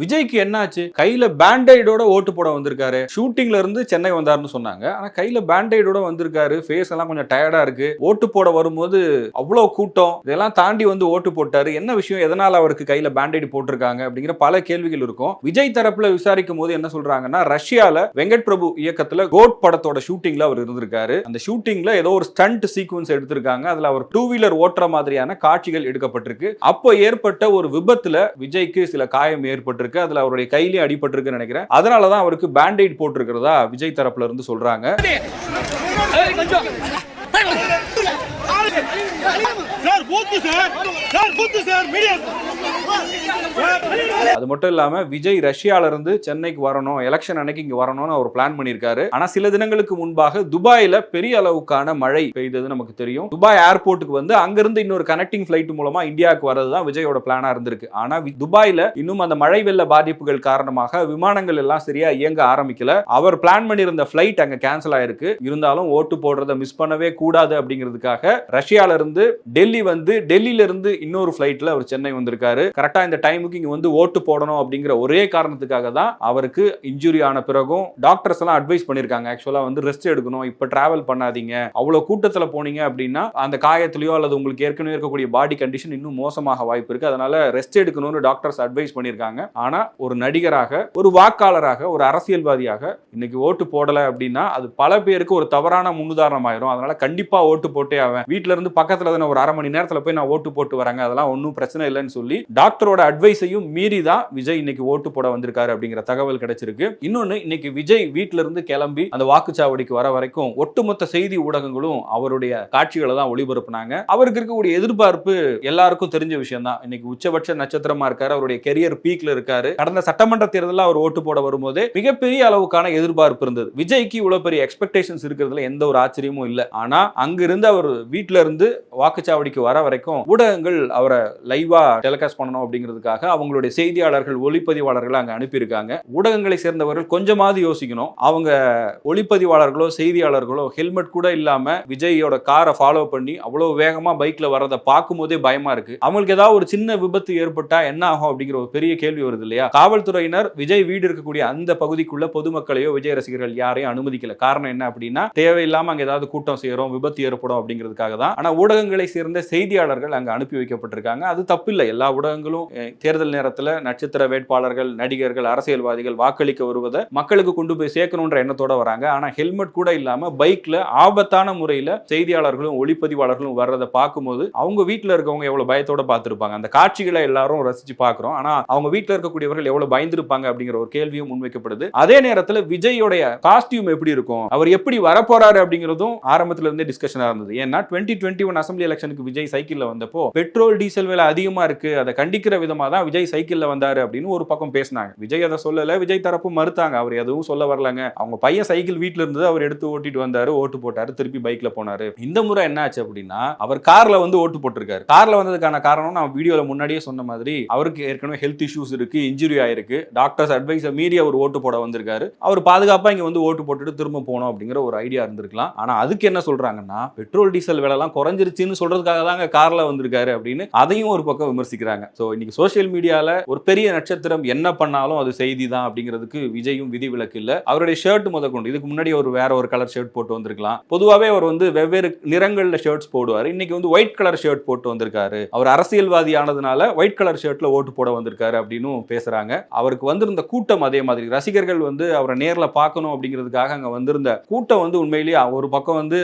விஜய்க்கு என்னாச்சு? கையில பேண்டைடோட ஓட்டு போட வந்திருக்காரு. ஷூட்டிங்ல இருந்து சென்னை வந்தாருன்னு சொன்னாங்க. ஆனா கையில பேண்டைடோட வந்திருக்காரு. ஃபேஸ் எல்லாம் கொஞ்சம் டயர்டா இருக்கு. ஓட்டு போட வரும்போது அவ்வளவு கூட்டம். இதெல்லாம் தாண்டி வந்து ஓட்டு போட்டாரு. என்ன விஷயம்? எதனால அவருக்கு கையில பேண்டைடு போட்டிருக்காங்க? அப்படிங்கிற பல கேள்விகள் இருக்கும். விஜய் தரப்புல விசாரிக்கும் போது என்ன சொல்றாங்கன்னா ரஷ்யால வெங்கட் பிரபு இயக்கத்துல கோட் படத்தோட ஷூட்டிங்ல அவர் இருந்திருக்காரு. அந்த ஷூட்டிங்ல ஏதோ ஒரு ஸ்டண்ட் சீக்வன்ஸ் எடுத்திருக்காங்க. அதுல அவர் டூ வீலர் ஓட்டுற மாதிரியான காட்சிகள் எடுக்கப்பட்டிருக்கு. அப்போ ஏற்பட்ட ஒரு விபத்துல விஜய்க்கு சில காயம் ஏற்பட்டிருக்கு அதுல அவருடைய கையிலேயே அடிபட்டிருக்குன்னு நினைக்கிறேன். அதனாலதான் அவருக்கு பேண்டைட் போட்டிருக்கிறதா விஜய் தரப்புல இருந்து சொல்றாங்க. Sir sir. Sir sir. Media அது மட்டும் இல்லாம விஜய் ரஷ்யால இருந்து சென்னைக்கு வரணும் எலெக்ஷன் அன்னைக்கு இங்க வரணும்னு அவர் பிளான் பண்ணியிருக்காரு. ஆனா சில தினங்களுக்கு முன்பாக துபாயில பெரிய அளவுக்கான மழை பெய்தது நமக்கு தெரியும். துபாய் ஏர்போர்ட்டுக்கு வந்து அங்கிருந்து இன்னொரு கனெக்டிங் ஃபிளைட் மூலமா இந்தியாவுக்கு வரதுதான் விஜயோட பிளானா இருந்திருக்கு. ஆனா துபாயில இன்னும் அந்த மழை வெள்ள பாதிப்புகள் காரணமாக விமானங்கள் எல்லாம் சரியா இயங்க ஆரம்பிக்கல. அவர் பிளான் பண்ணியிருந்த ஃபிளைட் அங்க கேன்சல் ஆயிருக்கு. இருந்தாலும் ஓட்டு போடுறத மிஸ் பண்ணவே கூடாது அப்படிங்கிறதுக்காக ரஷ்யால இருந்து டெல்லி வந்து டெல்லியில இருந்து இன்னொரு ஃபிளைட்ல அவர் சென்னை வந்திருக்காரு. கரெக்டா இந்த டைமுக்கு இங்க வந்து ஓட்டு போடணும் அப்படிங்கிற ஒரே காரணத்துக்காக தான் அவருக்கு இன்ஜுரி ஆன பிறகும் டாக்டர்ஸ் எல்லாம் அட்வைஸ் பண்ணியிருக்காங்க. ஆக்சுவலா வந்து ரெஸ்ட் எடுக்கணும். இப்ப டிராவல் பண்ணாதீங்க. அவ்வளவு கூட்டத்தில் போனீங்க அப்படின்னா அந்த காயத்துலையோ அல்லது உங்களுக்கு ஏற்கனவே இருக்கக்கூடிய பாடி கண்டிஷன் இன்னும் மோசமாக வாய்ப்பு இருக்கு. அதனால ரெஸ்ட் எடுக்கணும்னு டாக்டர்ஸ் அட்வைஸ் பண்ணியிருக்காங்க. ஆனால் ஒரு நடிகராக ஒரு வாக்காளராக ஒரு அரசியல்வாதியாக இன்னைக்கு ஓட்டு போடலை அப்படின்னா அது பல பேருக்கு ஒரு தவறான முன்னுதாரணம் ஆயிரும் அதனால கண்டிப்பாக ஓட்டு போட்டே அவன் வீட்டில இருந்து பக்கத்தில் தானே ஒரு அரை மணி நேரத்தில் போய் நான் ஓட்டு போட்டு வரேங்க. அதெல்லாம் ஒன்றும் பிரச்சனை இல்லைன்னு சொல்லி டாக்டரோட அட்வைஸையும் மீறி தான் விஜய் இன்னைக்கு ஓட்டு போட வந்திருக்காரு அப்படிங்கிற தகவல் கிடைச்சிருக்கு. இன்னொன்னு இன்னைக்கு விஜய் வீட்டுல இருந்து கிளம்பி அந்த வாக்குச்சாவடிக்கு வர வரைக்கும் ஒட்டுமொத்த செய்தி ஊடகங்களும் அவருடைய காட்சிகளை தான் ஒளிபரப்புனாங்க. அவருக்கு இருக்கக்கூடிய எதிர்பார்ப்பு எல்லாருக்கும் தெரிஞ்ச விஷயம் தான் இன்னைக்கு உச்சபட்ச நட்சத்திரமா இருக்காரு அவருடைய கெரியர் பீக்ல இருக்காரு. கடந்த சட்டமன்ற தேர்தலில் அவர் ஓட்டு போட வரும்போது மிகப்பெரிய அளவுக்கான எதிர்பார்ப்பு இருந்தது. விஜய்க்கு இவ்வளவு பெரிய எக்ஸ்பெக்டேஷன்ஸ் இருக்கிறதுல எந்த ஒரு ஆச்சரியமும் இல்லை. ஆனா அங்கிருந்து அவர் வீட்டுல இருந்து வாக்குச்சாவடிக்கு வர வரைக்கும் ஊடகங்கள் அவரை லைவா டெலிகாஸ்ட் பண்ணணும் அப்படிங்கிறதுக்காக அவங்களுடைய செய்தி செய்தியாளர்கள் ஒளிப்பதிவாளர்களை அங்க அனுப்பியிருக்காங்க. ஊடகங்களை சேர்ந்தவர்கள் கொஞ்சமாவது யோசிக்கணும். அவங்க ஒளிப்பதிவாளர்களோ செய்தியாளர்களோ ஹெல்மெட் கூட இல்லாம விஜயோட காரை ஃபாலோ பண்ணி அவ்வளவு வேகமாக பைக்ல வர்றதை பார்க்கும் போதே பயமா இருக்கு. அவங்களுக்கு ஏதாவது ஒரு சின்ன விபத்து ஏற்பட்டா என்ன ஆகும் அப்படிங்கிற ஒரு பெரிய கேள்வி வருது இல்லையா? காவல்துறையினர் விஜய் வீடு இருக்கக்கூடிய அந்த பகுதிக்குள்ள பொதுமக்களையோ விஜய் ரசிகர்கள் யாரையும் அனுமதிக்கல. காரணம் என்ன அப்படின்னா தேவையில்லாம அங்க ஏதாவது கூட்டம் செய்யறோம் விபத்து ஏற்படும் அப்படிங்கிறதுக்காக தான். ஆனா ஊடகங்களை சேர்ந்த செய்தியாளர்கள் அங்க அனுப்பி வைக்கப்பட்டிருக்காங்க. அது தப்பில்லை. எல்லா ஊடகங்களும் தேர்தல் நேரத்தில் நட்சத்திர வேட்பாளர்கள் நடிகர்கள் அரசியல்வாதிகள் வாக்களிக்க வருவதை மக்களுக்கு கொண்டு போய் சேர்க்கணுன்ற எண்ணத்தோட வராங்க. ஆனா ஹெல்மெட் கூட இல்லாம பைக்ல ஆபத்தான முறையில செய்தியாளர்களும் ஒளிப்பதிவாளர்களும் வர்றதை பார்க்கும்போது அவங்க வீட்டுல இருக்கவங்க எவ்வளவு பயத்தோட பார்த்திருப்பாங்க. அந்த காட்சிகளை எல்லாரும் ரசிச்சு பாக்குறோம் ஆனா அவங்க வீட்டுல இருக்கக்கூடியவர்கள் எவ்வளவு பயந்துருப்பாங்க அப்படிங்கிற ஒரு கேள்வியும் முன்வைக்கப்படுது. அதே நேரத்துல விஜயோடைய காஸ்டியூம் எப்படி இருக்கும்? அவர் எப்படி வரப்போறாரு அப்படிங்கிறதும் ஆரம்பத்துல இருந்தே டிஸ்கஷனா இருந்தது. ஏன்னா டுவெண்ட்டி டுவெண்ட்டி ஒன் அசம்பிளி எலெக்ஷனுக்கு விஜய் சைக்கிள்ல வந்தப்போ பெட்ரோல் டீசல் விலை அதிகமா இருக்கு. அதை கண்டிக்கிற விதமா தான் விஜய் சைக்கிள்ல வந்தாரு அப்படின்னு ஒரு பக்கம் பேசினாங்க. விஜய் அதை சொல்லல விஜய் தரப்பு மறுத்தாங்க. அவர் எதுவும் சொல்ல வரலங்க. அவங்க பையன் சைக்கிள் வீட்டுல இருந்தது அவர் எடுத்து ஓட்டிட்டு வந்தாரு ஓட்டு போட்டாரு திருப்பி பைக்ல போனாரு. இந்த முறை என்ன ஆச்சு அப்படின்னா அவர் கார்ல வந்து ஓட்டு போட்டிருக்காரு. கார்ல வந்ததுக்கான காரணம் நான் வீடியோல முன்னாடியே சொன்ன மாதிரி அவருக்கு ஏற்கனவே ஹெல்த் இஷ்யூஸ் இருக்கு இன்ஜுரி ஆயிருக்கு. டாக்டர்ஸ் அட்வைஸை மீறி அவர் ஓட்டு போட வந்திருக்காரு. அவர் பாதுகாப்பா இங்க வந்து ஓட்டு போட்டுட்டு திரும்ப போனோம் அப்படிங்கிற ஒரு ஐடியா இருந்திருக்கலாம். ஆனா அதுக்கு என்ன சொல்றாங்கன்னா பெட்ரோல் டீசல் விலை எல்லாம் குறைஞ்சிருச்சுன்னு சொல்றதுக்காக தாங்க கார்ல வந்திருக்காரு அப்படின்னு அதையும் ஒரு பக்கம் விமர்சிக்கிறாங்க. சோ இன்னைக்கு சோஷியல் மீடியால ஒரு பெரிய நட்சத்திரம் என்ன பண்ணாலும் அது செய்தி தான் அப்படிங்கிறதுக்கு விஜயும் விதிவிலக்கு இல்ல. அவருடைய ஷர்ட் முதற்கொண்டு இதுக்கு முன்னாடி ஒரு வேற ஒரு கலர் ஷர்ட் போட்டு வந்திருக்கலாம். பொதுவாகவே அவர் வந்து வெவ்வேறு நிறங்கள்ல ஷர்ட்ஸ் போடுவார். இன்னைக்கு வந்து ஒயிட் கலர் ஷர்ட் போட்டு வந்திருக்காரு. அவர் அரசியல்வாதி ஆனதுனால ஒயிட் கலர் ஷர்ட்ல ஓட்டு போட வந்திருக்காரு அப்படின்னு பேசுறாங்க. அவருக்கு வந்திருந்த கூட்டம் அதே மாதிரி. ரசிகர்கள் வந்து அவரை நேரில் பார்க்கணும் அப்படிங்கிறதுக்காக அங்க வந்திருந்த கூட்டம் வந்து உண்மையிலேயே ஒரு பக்கம் வந்து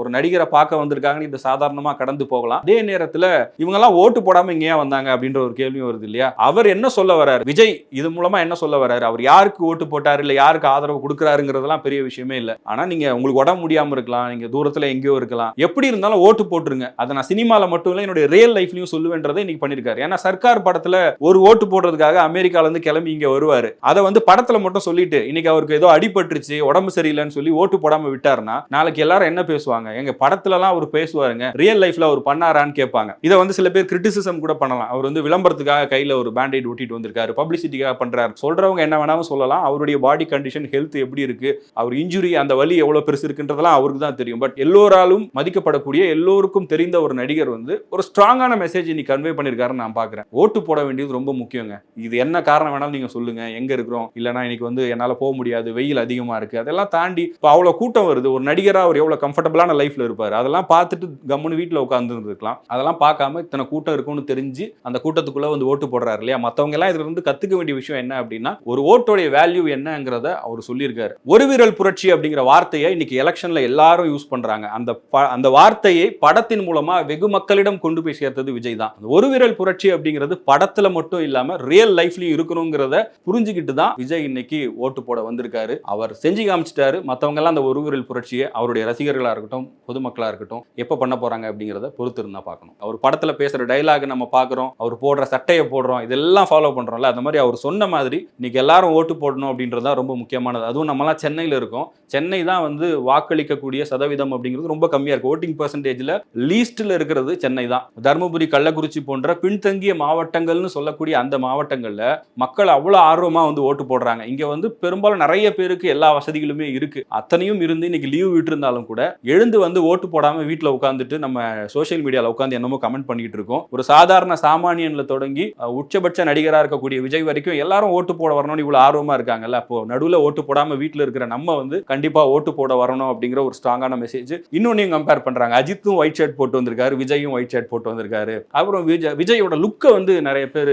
ஒரு நடிகரை பார்க்க வந்திருக்காங்கன்னு இந்த சாதாரணமா கடந்து போகலாம். அதே நேரத்தில் இவங்க எல்லாம் ஓட்டு போடாம இங்கேயே வந்தாங்க அப்படின்ற ஒரு கேள்வியும் வருது இல்லையா? அவர் என்ன சொல்ல வராரு விஜய் இது மூலமா என்ன சொல்ல வராரு அவர் யாருக்கு ஓட்டு போட்டாரு? இல்ல யாருக்கு ஆதரவு கொடுக்குறாருங்கிறதெல்லாம் பெரிய விஷயமே இல்ல. ஆனா நீங்க உங்களுக்கு உடம்பு முடியாம இருக்கலாம். நீங்க தூரத்துல எங்கேயோ இருக்கலாம். எப்படி இருந்தாலும் ஓட்டு போட்டுருங்க. அதை நான் சினிமால மட்டும் இல்ல என்னுடைய ரியல் லைஃப்லயும் சொல்லுவேன்றதை இன்னைக்கு பண்ணிருக்காரு. ஏன்னா சர்க்கார் படத்துல ஒரு ஓட்டு போடுறதுக்காக அமெரிக்கால இருந்து கிளம்பி இங்க வருவாரு. அதை வந்து படத்துல மட்டும் சொல்லிட்டு இன்னைக்கு அவருக்கு ஏதோ அடிபட்டுருச்சு உடம்பு சரியில்லைன்னு சொல்லி ஓட்டு போடாம விட்டாருன்னா நாளைக்கு எல்லாரும் என்ன பேசுவாங்க? எங்க படத்துல எல்லாம் அவர் பேசுவாருங்க. ரியல் லைஃப்ல அவர் பண்ணாரான்னு கேட்பாங்க. இதை வந்து சில பேர் கிரிட்டிசிசம் கூட பண்ணலாம். அவர் வந்து விளம்பரத்துக்காக கையில ஒரு பேண்டைட் ஒட்டிட்டு வந்திருக்காரு. பப்ளிசிட்டிக்காக பண்ணுறாரு சொல்றவங்க என்ன வேணாலும் சொல்லலாம். அவருடைய பாடி கண்டிஷன் ஹெல்த் எப்படி இருக்கு? அவர் இன்ஜுரி அந்த வலி எவ்வளவு பெருசு இருக்குன்றதெல்லாம் அவருக்கு தான் தெரியும். பட் எல்லோராலும் மதிக்கப்படக்கூடிய எல்லோருக்கும் தெரிந்த ஒரு நடிகர் வந்து ஒரு ஸ்ட்ராங்கான மெசேஜ் இன்னைக்கு கன்வே பண்ணியிருக்காருன்னு நான் பார்க்குறேன் ஓட்டு போட வேண்டியது ரொம்ப முக்கியங்க. இது என்ன காரணம் வேணாலும் நீங்கள் சொல்லுங்கள் எங்கே இருக்கிறோம்? இல்லைனா இன்னைக்கு வந்து என்னால் போக முடியாது. வெயில் அதிகமாக இருக்குது அதெல்லாம் தாண்டி இப்போ அவ்வளோ கூட்டம் வருது. ஒரு நடிகராக அவர் எவ்வளோ கம்ஃபர்டபுளான லைஃப்ல இருப்பார்? அதெல்லாம் பார்த்துட்டு கம்முன்னு வீட்டில் உட்காந்துருந்துருக்கலாம் அதெல்லாம் பார்க்காம இத்தனை கூட்டம் இருக்கும்னு தெரிஞ்சு அந்த கூட்டத்துக்குள்ளே வந்து ஓட்டு போடுறாரு இல்லையா? மற்றவங்க எல்லாம் இதுல இருந்து கத்துக்க வேண்டிய விஷயம் என்ன அப்படின்னா ஒரு ஓட்டோடைய வேல்யூ என்னங்கிறத அவர் சொல்லியிருக்காரு. ஒரு விரல் புரட்சி அப்படிங்கிற வார்த்தையை இன்னைக்கு எலெக்ஷன்ல எல்லாரும் யூஸ் பண்றாங்க. அந்த ப- அந்த வார்த்தையை படத்தின் மூலமா வெகு மக்களிடம் கொண்டு போய் சேர்த்தது விஜய் தான். ஒரு விரல் புரட்சி அப்படிங்கிறது படத்துல மட்டும் இல்லாம ரியல் லைஃப்லயும் இருக்கணுங்கிறத புரிஞ்சுக்கிட்டு தான் விஜய் இன்னைக்கு ஓட்டு போட வந்திருக்காரு. அவர் செஞ்சு காமிச்சிட்டாரு. மற்றவங்க எல்லாம் அந்த ஒரு விரல் புரட்சியை அவருடைய ரசிகர்களா இருக்கட்டும் பொதுமக்களா இருக்கட்டும் எப்ப பண்ண போறாங்க அப்படிங்கிறத பொறுத்து இருந்தா பார்க்கணும். அவர் படத்துல பேசுற டைலாக் நம்ம பாக்குறோம் அவர் போடுற சட்டையை போடுறோம். இதெல்லாம் ஃபாலோ பண்றோம்ல அந்த மாதிரி அவர் சொன்ன மாதிரி இன்னைக்கு எல்லாரும் ஓட்டு போடணும் அப்படின்றது தான் ரொம்ப முக்கியமானது. அதுவும் நம்மளாம் சென்னையில இருக்கோம். சென்னை தான் வந்து வாக்களிக்கக்கூடிய சதவீதம் அப்படிங்கிறது ரொம்ப கம்மியாக இருக்குது ஓட்டிங் பர்சன்டேஜ்ல லீஸ்ட்ல இருக்கிறது சென்னை தான். தருமபுரி கள்ளக்குறிச்சி போன்ற பின்தங்கிய மாவட்டங்கள்னு சொல்லக்கூடிய அந்த மாவட்டங்களில் மக்கள் அவ்வளோ ஆர்வமாக வந்து ஓட்டு போடுறாங்க. இங்க வந்து பெரும்பாலும் நிறைய பேருக்கு எல்லா வசதிகளுமே இருக்கு. அத்தனையும் இருந்து இன்னைக்கு லீவ் விட்டுருந்தாலும் கூட எழுந்து வந்து ஓட்டு போடாம வீட்டில் உட்காந்துட்டு நம்ம சோஷியல் மீடியாவில் உட்காந்து என்னமோ கமெண்ட் பண்ணிட்டு இருக்கோம். ஒரு சாதாரண சாமானியன்ல தொடங்கி உச்சபட்ச நடிகை நடிகராக இருக்கக்கூடிய விஜய் வரைக்கும் எல்லாரும் ஓட்டு போட வரணும்னு இவ்வளவு ஆர்வமா இருக்காங்கல்ல. அப்போ நடுவில் ஓட்டு போடாம வீட்டில் இருக்கிற நம்ம வந்து கண்டிப்பா ஓட்டு போட வரணும் அப்படிங்கிற ஒரு ஸ்ட்ராங்கான மெசேஜ் இன்னொன்னையும் கம்பேர் பண்றாங்க. அஜித்தும் ஒயிட் ஷர்ட் போட்டு வந்திருக்காரு விஜயும் ஒயிட் ஷர்ட் போட்டு வந்திருக்காரு. அப்புறம் விஜய் விஜயோட லுக்கை வந்து நிறைய பேர்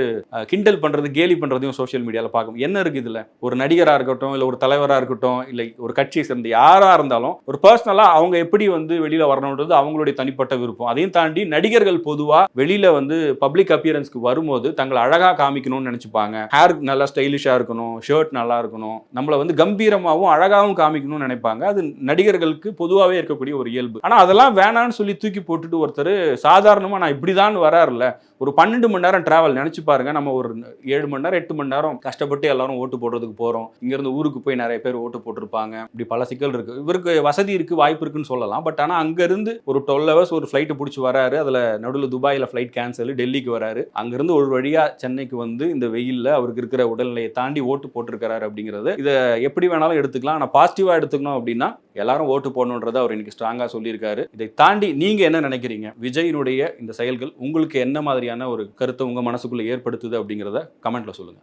கிண்டல் பண்றது கேலி பண்றதையும் சோஷியல் மீடியாவில் பார்க்கும். என்ன இருக்கு இதுல? ஒரு நடிகரா இருக்கட்டும் இல்ல ஒரு தலைவரா இருக்கட்டும் இல்லை ஒரு கட்சியை சேர்ந்த யாரா இருந்தாலும் ஒரு பர்சனலா அவங்க எப்படி வந்து வெளியில வரணுன்றது அவங்களுடைய தனிப்பட்ட விருப்பம். அதையும் தாண்டி நடிகர்கள் பொதுவா வெளியில வந்து பப்ளிக் அப்பியரன்ஸ்க்கு வரும்போது தங்களை அழகா காமிக்கணும்னு நினைச்சுப்பாங்க. ஹேர் நல்லா ஸ்டைலிஷா இருக்கணும் ஷர்ட் நல்லா இருக்கணும். நம்மளை வந்து கம்பீரமாகவும் அழகாகவும் காமிக்கணும்னு நினைப்பாங்க. அது நடிகர்களுக்கு பொதுவாகவே இருக்கக்கூடிய ஒரு இயல்பு. ஆனால் அதெல்லாம் வேணான்னு சொல்லி தூக்கி போட்டுட்டு ஒருத்தர் சாதாரணமா நான் இப்படிதான் வரார்ல ஒரு பன்னெண்டு மணி நேரம் டிராவல் நினைச்சு பாருங்க. நம்ம ஒரு ஏழு மணி நேரம் எட்டு மணி நேரம் கஷ்டப்பட்டு எல்லாரும் ஓட்டு போடுறதுக்கு போறோம். இங்கேருந்து ஊருக்கு போய் நிறைய பேர் ஓட்டு போட்டிருப்பாங்க. இப்படி பல சிக்கல் இருக்கு. இவருக்கு வசதி இருக்கு வாய்ப்பு இருக்குன்னு சொல்லலாம். பட் ஆனால் அங்கேருந்து ஒரு டுவெல் ஹவர்ஸ் ஒரு ஃப்ளைட்டு பிடிச்சி வராரு. அதுல நடுவில் துபாயில் ஃபிளைட் கேன்சல் டெல்லிக்கு வராரு. அங்கிருந்து ஒரு வழியாக சென்னைக்கு வந்து இந்த வெயில்ல அவருக்கு இருக்கிற உடல்நிலையை தாண்டி ஓட்டு போட்டிருக்கிறாரு அப்படிங்கிறது இதை எப்படி வேணாலும் எடுத்துக்கலாம். ஆனா பாசிட்டிவா எடுத்துக்கணும் அப்படின்னா எல்லாரும் ஓட்டு போடணுன்றதை அவர் இன்னைக்கு ஸ்ட்ராங்கா சொல்லியிருக்காரு. இதை தாண்டி நீங்க என்ன நினைக்கிறீங்க? விஜயினுடைய இந்த செயல்கள் உங்களுக்கு என்ன மாதிரியான ஒரு கருத்தை உங்க மனசுக்குள்ள ஏற்படுத்துது அப்படிங்கிறத கமெண்ட்ல சொல்லுங்க.